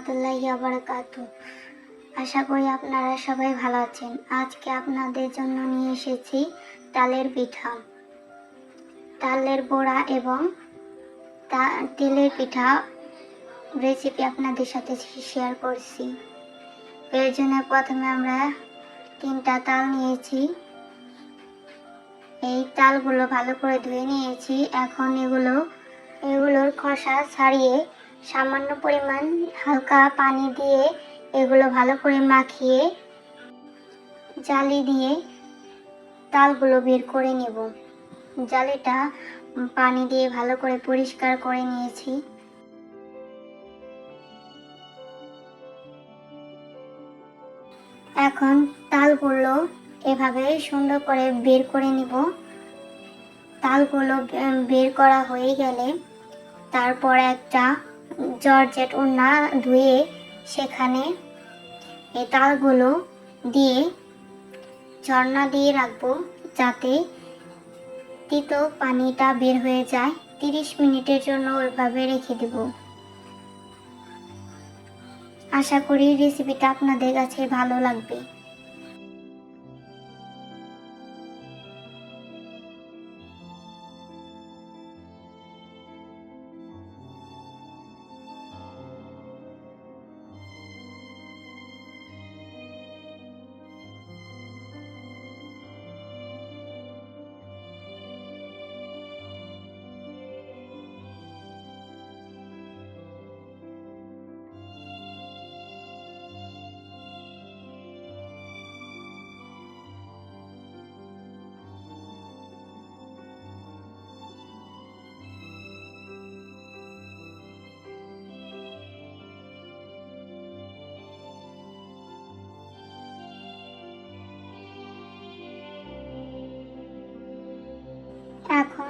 রহমতুল্লাহি বারাকাত আশা করি আপনারা সবাই ভালো আছেন। আজকে আপনাদের জন্য নিয়ে এসেছি তালের পিঠা। তালের বড়া এবং তেলের পিঠা রেসিপি আপনাদের সাথে শেয়ার করছি। এর জন্য প্রথমে আমরা তিনটা তাল নিয়েছি। এই তালগুলো ভালো করে ধুয়ে নিয়েছি। এখন এগুলো, এগুলোর খোসা ছাড়িয়ে সামান্য পরিমাণ হালকা পানি দিয়ে এগুলো ভালো করে মাখিয়ে জালি দিয়ে তালগুলো বের করে নেব। জালিটা পানি দিয়ে ভালো করে পরিষ্কার করে নিয়েছি। এখন তালগুলো এভাবে সুন্দর করে বের করে নিব। তালগুলো বের করা হয়ে গেলে তারপর একটা জর্জেট উন্না ধুয়ে সেখানে এই তালগুলো দিয়ে ঝর্ণা দিয়ে রাখব যাতে তিতো পানিটা বের হয়ে যায়। তিরিশ মিনিটের জন্য ওইভাবে রেখে দেব। আশা করি রেসিপিটা আপনাদের কাছে ভালো লাগবে।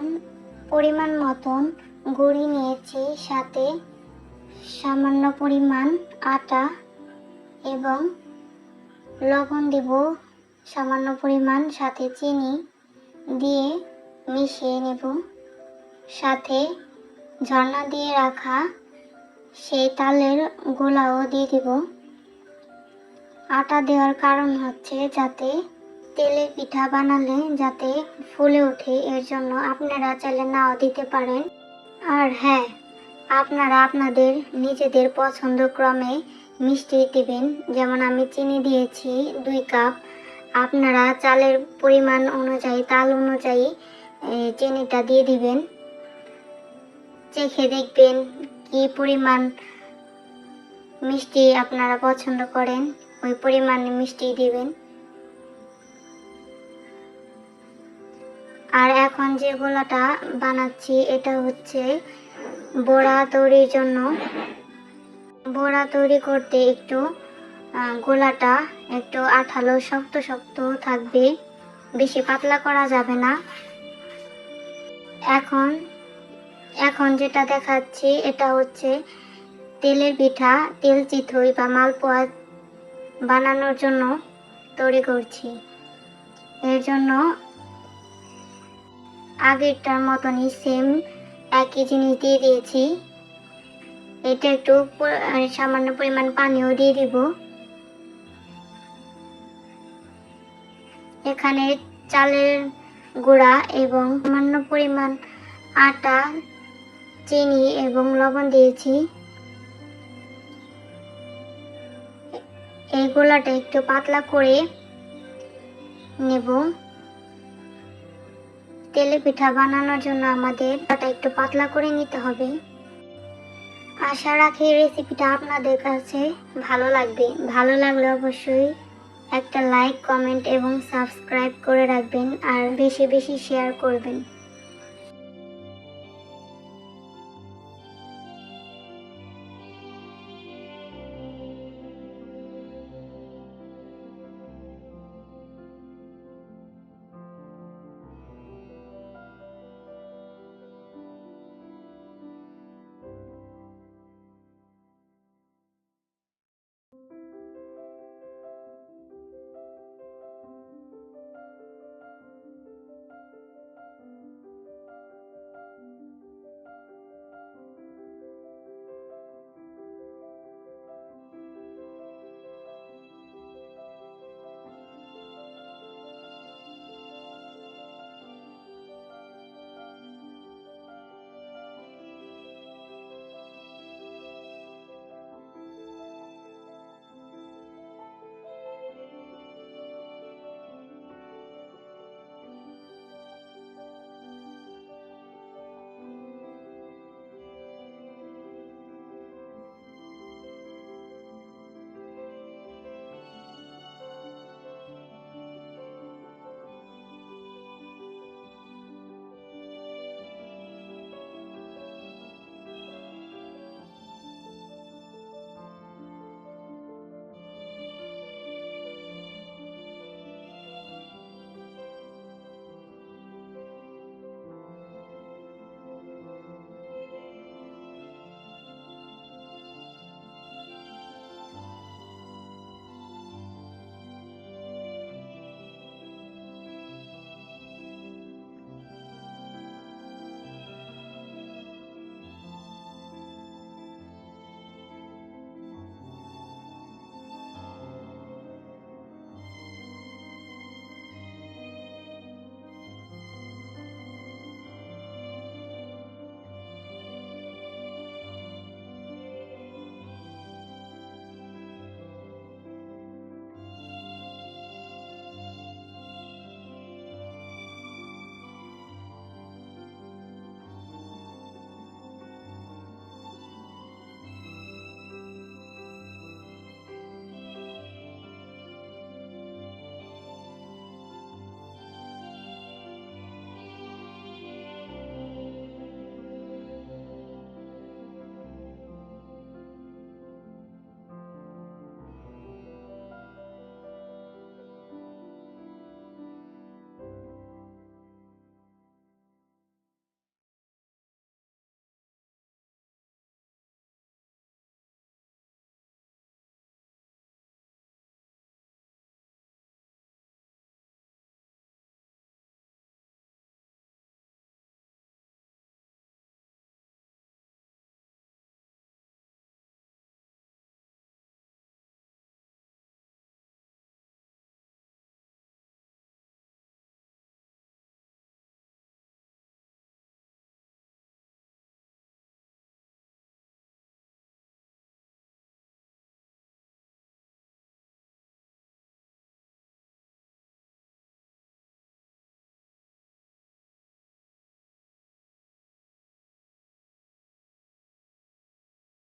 এখন পরিমাণ মতন গুঁড়ি নিয়েছি, সাথে সামান্য পরিমাণ আটা এবং লবণ দেব, সামান্য পরিমাণ, সাথে চিনি দিয়ে মিশিয়ে নেব। সাথে ঝর্ণা দিয়ে রাখা সেই তালের গোলাও দিয়ে দিব। আটা দেওয়ার কারণ হচ্ছে যাতে তেলের পিঠা বানালে যাতে ফুলে ওঠে, এর জন্য আপনারা চাইলে নাও দিতে পারেন। আর হ্যাঁ আপনারা আপনাদের নিজেদের পছন্দ ক্রমে মিষ্টি দিবেন। যেমন আমি চিনি দিয়েছি দুই কাপ। আপনারা চালের পরিমাণ অনুযায়ী, তাল অনুযায়ী চিনিটা দিয়ে দিবেন। চেখে দেখবেন কি পরিমাণ মিষ্টি আপনারা পছন্দ করেন। ওই পরিমাণে মিষ্টি দিবেন। আর এখন যে গোলাটা বানাচ্ছি, এটা হচ্ছে বড়া তৈরির জন্য। বড়া তৈরি করতে একটু গোলাটা একটু আঠালো, শক্ত শক্ত থাকবে। বেশি পাতলা করা যাবে না। এখন এখন যেটা দেখাচ্ছি, এটা হচ্ছে তেলের পিঠা, তেল চিথই বা মালপোয়া বানানোর জন্য তৈরি করছি। এর জন্য আগেরটার মতনই সেম একই জিনিস দিয়ে দিয়েছি। এটা একটু সামান্য পরিমাণ পানিও দিয়ে দিব। এখানে চালের গুঁড়া এবং সামান্য পরিমাণ আটা, চিনি এবং লবণ দিয়েছি। এই গোলাটা একটু পাতলা করে নেব। তেলে পিঠা বানানোর জন্য আমাদের আটা একটু পাতলা করে নিতে হবে। আশা রাখি রেসিপিটা আপনাদের কাছে ভালো লাগবে। ভালো লাগলে অবশ্যই একটা লাইক কমেন্ট এবং সাবস্ক্রাইব করে রাখবেন আর বেশি বেশি শেয়ার করবেন।